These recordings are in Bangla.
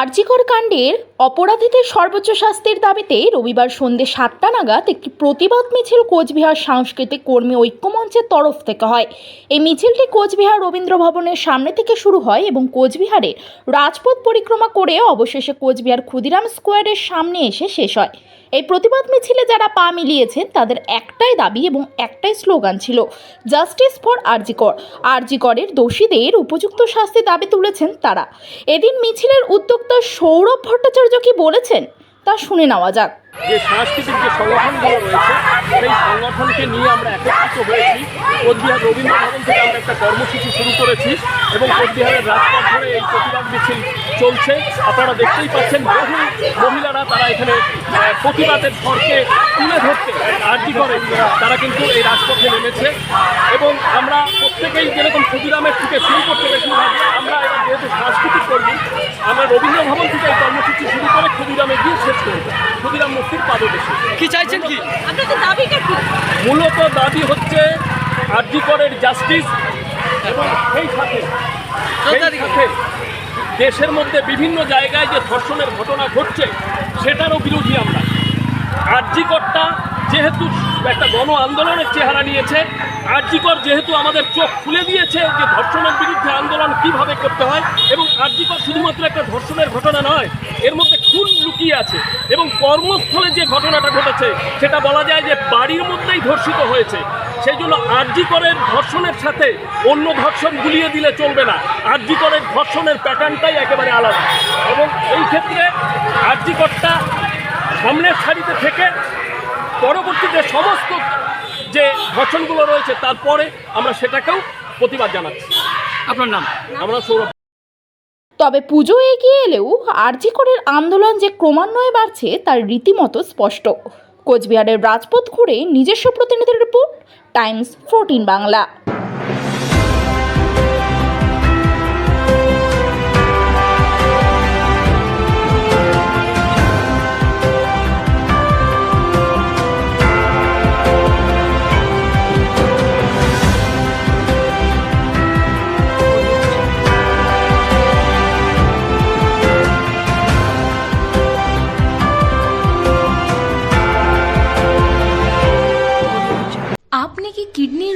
আরজিকর কাণ্ডের অপরাধীদের সর্বোচ্চ শাস্তির দাবিতে রবিবার সন্ধ্যে সাতটা নাগাদ একটি প্রতিবাদ মিছিল কোচবিহার সাংস্কৃতিক কর্মী ঐক্যমঞ্চের তরফ থেকে হয়। এই মিছিলটি কোচবিহার রবীন্দ্র ভবনের সামনে থেকে শুরু হয় এবং কোচবিহারে রাজপথ পরিক্রমা করে অবশেষে কোচবিহার ক্ষুদিরাম স্কোয়ারের সামনে এসে শেষ হয়। এই প্রতিবাদ মিছিলে যারা পা মিলিয়েছেন, তাদের একটাই দাবি এবং একটাই স্লোগান ছিল, জাস্টিস ফর আরজিকর। আরজিকরের দোষীদের উপযুক্ত শাস্তি দাবি তুলেছেন তারা। এদিন মিছিলের উদ্যোক্তা সৌরভ ভট্টাচার্য কি বলেছেন, তা শুনে নেওয়া যাক। যে সাংস্কৃতিক যে সংগঠনগুলো রয়েছে, সেই সংগঠনকে নিয়ে আমরা একত্রিত হয়েছি। কোচবিহার রবীন্দ্র ভবন থেকে আমরা একটা কর্মসূচি শুরু করেছি এবং কোচবিহারের রাজপথ ধরে এই প্রতিবাদ চলছে। আপনারা দেখতেই পাচ্ছেন বহু মহিলারা তারা এখানে প্রতিবাদের স্বরকে তুলে ধরতে আর্জি করে। তারা কিন্তু এই রাজপথে নেমেছে। এবং আমরা প্রত্যেকেই যেরকম ক্ষুদিরামের থেকে শুরু করতে বেশিরভাগ আমরা এবার যেহেতু সাংস্কৃতিক কর্মী আমরা রবীন্দ্র ভবন থেকে এই কর্মসূচি শুরু করে ক্ষুদিরামে গিয়ে শেষ করব। ক্ষুদিরাম মুক্তির পাদদেশে। কি চাইছেন কি? আপনাদের দাবিটা কি? মূলত দাবি হচ্ছে আর্জি করের জাস্টিস এবং সেই সাথে সেই সাথে দেশের মধ্যে বিভিন্ন জায়গায় যে ধর্ষণের ঘটনা ঘটছে সেটারও বিরোধী আমরা। আর্যিকরটা যেহেতু একটা গণ আন্দোলনের চেহারা নিয়েছে আর্যিকর যেহেতু আমাদের চোখ খুলে দিয়েছে যে ধর্ষণের বিরুদ্ধে আন্দোলন কীভাবে করতে হয় এবং আর্যিকর শুধুমাত্র একটা ধর্ষণের ঘটনা নয়, এর মধ্যে খুন লুকিয়ে আছে এবং কর্মস্থলে যে ঘটনাটা ঘটেছে, সেটা বলা যায় যে বাড়ির মধ্যেই ধর্ষিত হয়েছে। সেই জন্য আর্যিকরের ধর্ষণের সাথে অন্য ধর্ষণ গুলিয়ে দিলে চলবে না। আর্যিকরের ধর্ষণের প্যাটার্নটাই একেবারে আলাদা। এবং এই ক্ষেত্রে আর্যিকরটা সামনের সারিতে থেকে পরবর্তীতে সমস্ত যে ঘটনগুলো রয়েছে তারপরে আমরা সেটাকেও প্রতিবাদ জানাচ্ছি। আপনার নাম? আমরা সৌরভ। তবে পুজো এগিয়ে এলেও আরজিকরের আন্দোলন যে ক্রমান্বয়ে বাড়ছে তার রীতিমতো স্পষ্ট। কোচবিহারের রাজপথ ঘুরে নিজস্ব প্রতিনিধির রিপোর্ট টাইমস ফোরটিন বাংলা।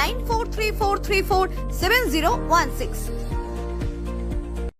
9434347016.